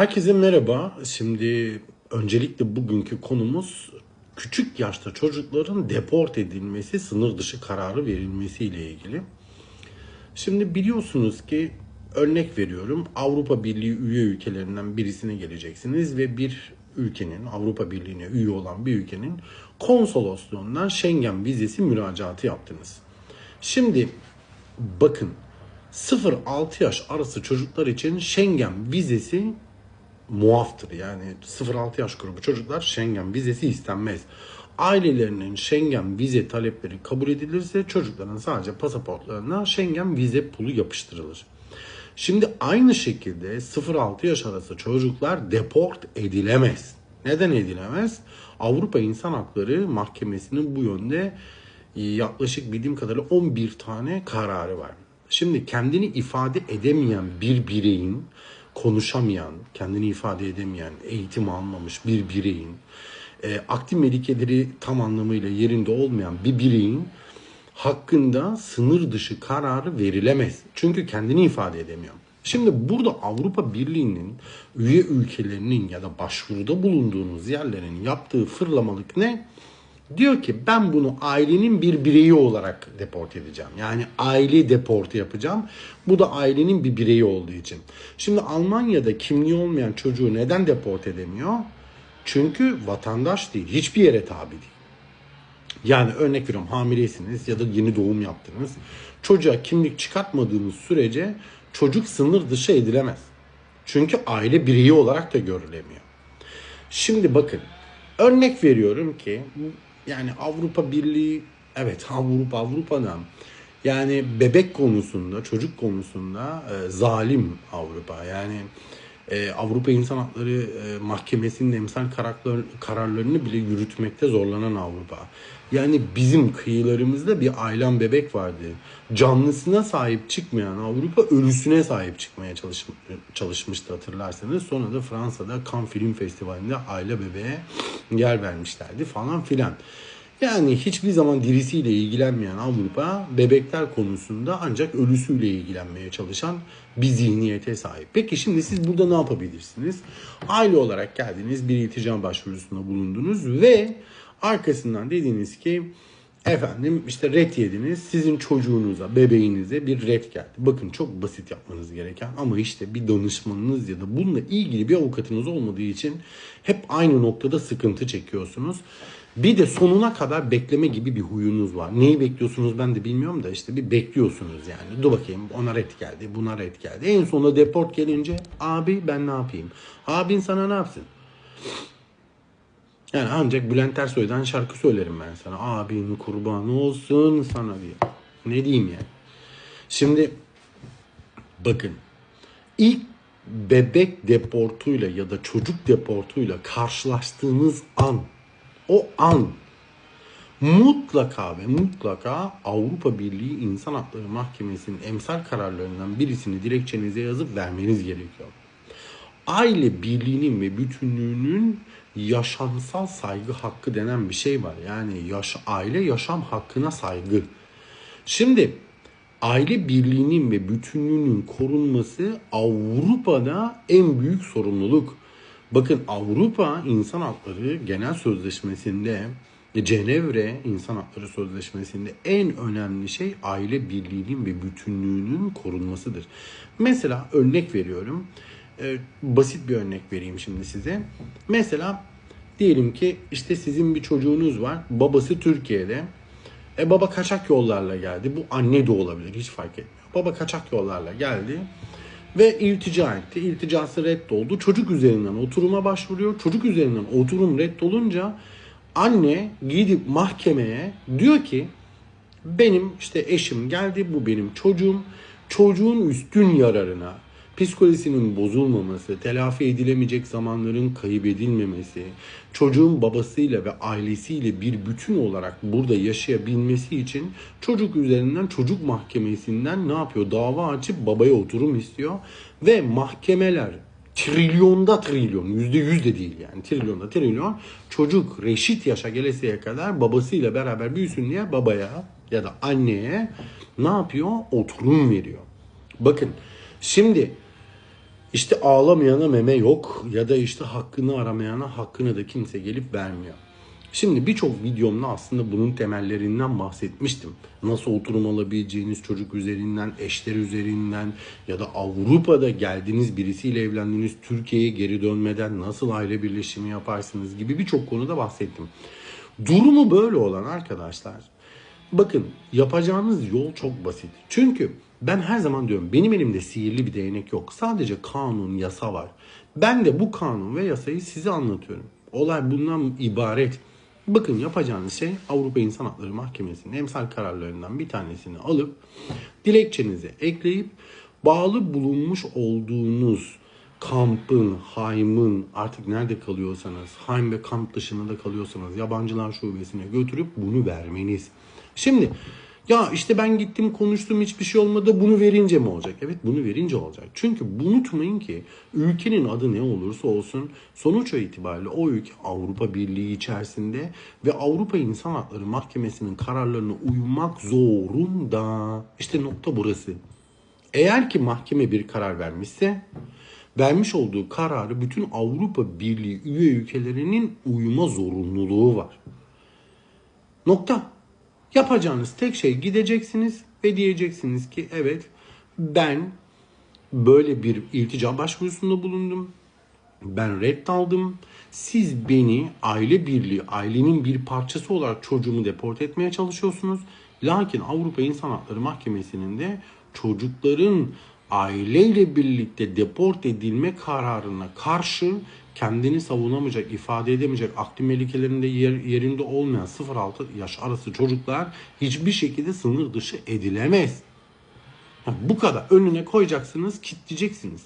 Herkese merhaba. Şimdi öncelikle bugünkü konumuz küçük yaşta çocukların deport edilmesi, sınır dışı kararı verilmesi ile ilgili. Şimdi biliyorsunuz ki örnek veriyorum Avrupa Birliği üye ülkelerinden birisine geleceksiniz ve bir ülkenin Avrupa Birliği'ne üye olan bir ülkenin konsolosluğundan Schengen vizesi müracaatı yaptınız. Şimdi bakın 0-6 yaş arası çocuklar için Schengen vizesi muaftır. Yani 0-6 yaş grubu çocuklar Schengen vizesi istenmez. Ailelerinin Schengen vize talepleri kabul edilirse çocukların sadece pasaportlarına Schengen vize pulu yapıştırılır. Şimdi aynı şekilde 0-6 yaş arası çocuklar deport edilemez. Neden edilemez? Avrupa İnsan Hakları Mahkemesi'nin bu yönde yaklaşık bildiğim kadarıyla 11 tane kararı var. Şimdi kendini ifade edemeyen bir bireyin, konuşamayan, kendini ifade edemeyen, eğitim almamış bir bireyin, e, aktif melikeleri tam anlamıyla yerinde olmayan bir bireyin hakkında sınır dışı kararı verilemez. Çünkü kendini ifade edemiyor. Şimdi burada Avrupa Birliği'nin üye ülkelerinin ya da başvuruda bulunduğunuz yerlerin yaptığı fırlamalık ne? Diyor ki ben bunu ailenin bir bireyi olarak deport edeceğim. Yani aile deportu yapacağım. Bu da ailenin bir bireyi olduğu için. Şimdi Almanya'da kimliği olmayan çocuğu neden deport edemiyor? Çünkü vatandaş değil. Hiçbir yere tabi değil. Yani örnek veriyorum hamileysiniz ya da yeni doğum yaptınız. Çocuğa kimlik çıkartmadığınız sürece çocuk sınır dışı edilemez. Çünkü aile bireyi olarak da görülemiyor. Şimdi bakın örnek veriyorum ki yani Avrupa Birliği evet Avrupa Avrupa'dan yani bebek konusunda çocuk konusunda e, zalim Avrupa. Yani e, Avrupa İnsan Hakları e, Mahkemesi'nin emsal kararlar, kararlarını bile yürütmekte zorlanan Avrupa. Yani bizim kıyılarımızda bir ailem bebek vardı. Canlısına sahip çıkmayan Avrupa ölüsüne sahip çıkmaya çalış, çalışmıştı hatırlarsanız. Sonra da Fransa'da Cannes Film Festivali'nde aile bebeğe yer vermişlerdi falan filan. Yani hiçbir zaman dirisiyle ilgilenmeyen Avrupa bebekler konusunda ancak ölüsüyle ilgilenmeye çalışan bir zihniyete sahip. Peki şimdi siz burada ne yapabilirsiniz? Aile olarak geldiniz bir iltica başvurusunda bulundunuz ve arkasından dediniz ki efendim işte ret yediniz sizin çocuğunuza bebeğinize bir ret geldi. Bakın çok basit yapmanız gereken ama işte bir danışmanınız ya da bununla ilgili bir avukatınız olmadığı için hep aynı noktada sıkıntı çekiyorsunuz. Bir de sonuna kadar bekleme gibi bir huyunuz var. Neyi bekliyorsunuz ben de bilmiyorum da işte bir bekliyorsunuz yani. Dur bakayım ona red geldi, buna red geldi. En sonunda deport gelince abi ben ne yapayım? Abin sana ne yapsın? Yani ancak Bülent Ersoy'dan şarkı söylerim ben sana. Abin kurban olsun sana diye. Ne diyeyim yani? Şimdi bakın ilk bebek deportuyla ya da çocuk deportuyla karşılaştığınız an o an mutlaka ve mutlaka Avrupa Birliği İnsan Hakları Mahkemesi'nin emsal kararlarından birisini dilekçenize yazıp vermeniz gerekiyor. Aile birliğinin ve bütünlüğünün yaşamsal saygı hakkı denen bir şey var. Yani yaş aile yaşam hakkına saygı. Şimdi aile birliğinin ve bütünlüğünün korunması Avrupa'da en büyük sorumluluk. Bakın Avrupa İnsan Hakları Genel Sözleşmesi'nde Cenevre İnsan Hakları Sözleşmesi'nde en önemli şey aile birliğinin ve bütünlüğünün korunmasıdır. Mesela örnek veriyorum. Ee, basit bir örnek vereyim şimdi size. Mesela diyelim ki işte sizin bir çocuğunuz var. Babası Türkiye'de. E baba kaçak yollarla geldi. Bu anne de olabilir hiç fark etmiyor. Baba kaçak yollarla geldi ve iltica etti. İlticası reddoldu. Çocuk üzerinden oturuma başvuruyor. Çocuk üzerinden oturum reddolunca anne gidip mahkemeye diyor ki benim işte eşim geldi bu benim çocuğum. Çocuğun üstün yararına psikolojisinin bozulmaması, telafi edilemeyecek zamanların kaybedilmemesi, çocuğun babasıyla ve ailesiyle bir bütün olarak burada yaşayabilmesi için çocuk üzerinden çocuk mahkemesinden ne yapıyor? Dava açıp babaya oturum istiyor ve mahkemeler trilyonda trilyon, yüzde yüz de değil yani trilyonda trilyon çocuk reşit yaşa gelesiye kadar babasıyla beraber büyüsün diye babaya ya da anneye ne yapıyor? Oturum veriyor. Bakın şimdi İşte ağlamayana meme yok ya da işte hakkını aramayana hakkını da kimse gelip vermiyor. Şimdi birçok videomda aslında bunun temellerinden bahsetmiştim. Nasıl oturum alabileceğiniz çocuk üzerinden, eşler üzerinden ya da Avrupa'da geldiğiniz birisiyle evlendiğiniz Türkiye'ye geri dönmeden nasıl aile birleşimi yaparsınız gibi birçok konuda bahsettim. Durumu böyle olan arkadaşlar bakın yapacağınız yol çok basit. Çünkü ben her zaman diyorum benim elimde sihirli bir değnek yok. Sadece kanun, yasa var. Ben de bu kanun ve yasayı size anlatıyorum. Olay bundan ibaret. Bakın yapacağınız şey Avrupa İnsan Hakları Mahkemesi'nin emsal kararlarından bir tanesini alıp dilekçenize ekleyip bağlı bulunmuş olduğunuz kampın, haymın artık nerede kalıyorsanız, haym ve kamp dışında da kalıyorsanız yabancılar şubesine götürüp bunu vermeniz. Şimdi ya işte ben gittim konuştum hiçbir şey olmadı bunu verince mi olacak? Evet bunu verince olacak. Çünkü unutmayın ki ülkenin adı ne olursa olsun sonuç itibariyle o ülke Avrupa Birliği içerisinde ve Avrupa İnsan Hakları Mahkemesi'nin kararlarına uymak zorunda. İşte nokta burası. Eğer ki mahkeme bir karar vermişse vermiş olduğu kararı bütün Avrupa Birliği üye ülkelerinin uyuma zorunluluğu var. Nokta. Yapacağınız tek şey gideceksiniz ve diyeceksiniz ki evet ben böyle bir iltica başvurusunda bulundum. Ben red aldım. Siz beni aile birliği, ailenin bir parçası olarak çocuğumu deport etmeye çalışıyorsunuz. Lakin Avrupa İnsan Hakları Mahkemesi'nin de çocukların aileyle birlikte deport edilme kararına karşı kendini savunamayacak, ifade edemeyecek, akli melikelerinde yer, yerinde olmayan 0-6 yaş arası çocuklar hiçbir şekilde sınır dışı edilemez. Ha, bu kadar önüne koyacaksınız, kitleyeceksiniz.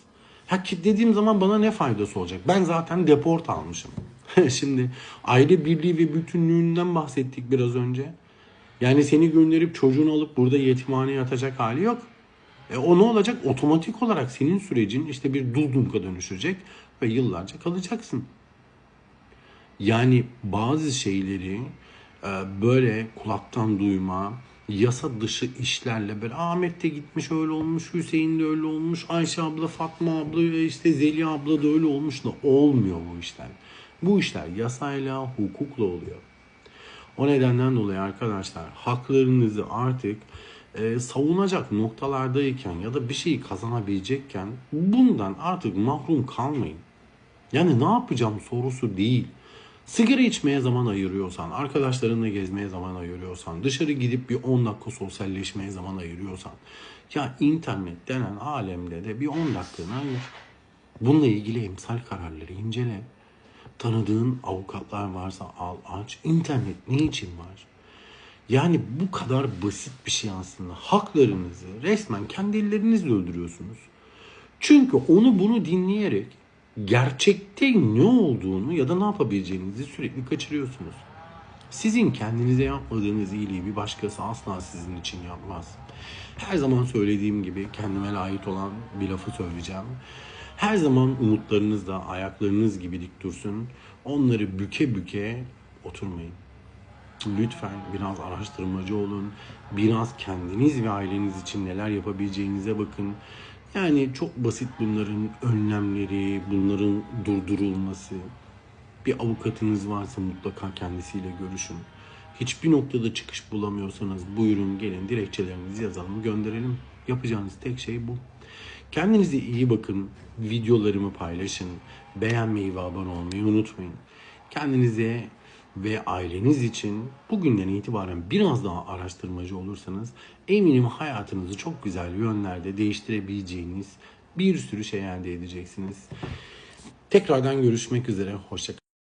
Ha kitlediğim zaman bana ne faydası olacak? Ben zaten deport almışım. Şimdi aile birliği ve bütünlüğünden bahsettik biraz önce. Yani seni gönderip çocuğunu alıp burada yetimhaneye yatacak hali yok. E o ne olacak? Otomatik olarak senin sürecin işte bir duldumka dönüşecek ve yıllarca kalacaksın. Yani bazı şeyleri e, böyle kulaktan duyma, yasa dışı işlerle böyle Ahmet de gitmiş öyle olmuş, Hüseyin de öyle olmuş, Ayşe abla, Fatma abla, işte Zeliha abla da öyle olmuş da olmuyor bu işler. Bu işler yasayla, hukukla oluyor. O nedenden dolayı arkadaşlar haklarınızı artık e, savunacak noktalardayken ya da bir şeyi kazanabilecekken bundan artık mahrum kalmayın. Yani ne yapacağım sorusu değil. Sigara içmeye zaman ayırıyorsan, arkadaşlarınla gezmeye zaman ayırıyorsan, dışarı gidip bir 10 dakika sosyalleşmeye zaman ayırıyorsan, ya internet denen alemde de bir 10 dakikanı ayır. Bununla ilgili emsal kararları incele. Tanıdığın avukatlar varsa al aç. İnternet ne için var? Yani bu kadar basit bir şey aslında. Haklarınızı resmen kendi ellerinizle öldürüyorsunuz. Çünkü onu bunu dinleyerek gerçekte ne olduğunu ya da ne yapabileceğinizi sürekli kaçırıyorsunuz. Sizin kendinize yapmadığınız iyiliği bir başkası asla sizin için yapmaz. Her zaman söylediğim gibi kendime ait olan bir lafı söyleyeceğim. Her zaman umutlarınız da ayaklarınız gibi dik dursun. Onları büke büke oturmayın. Lütfen biraz araştırmacı olun. Biraz kendiniz ve aileniz için neler yapabileceğinize bakın. Yani çok basit bunların önlemleri, bunların durdurulması. Bir avukatınız varsa mutlaka kendisiyle görüşün. Hiçbir noktada çıkış bulamıyorsanız buyurun gelin dilekçelerinizi yazalım gönderelim. Yapacağınız tek şey bu. Kendinize iyi bakın. Videolarımı paylaşın. Beğenmeyi ve abone olmayı unutmayın. Kendinize ve aileniz için bugünden itibaren biraz daha araştırmacı olursanız eminim hayatınızı çok güzel yönlerde değiştirebileceğiniz bir sürü şey elde edeceksiniz. Tekrardan görüşmek üzere. Hoşçakalın.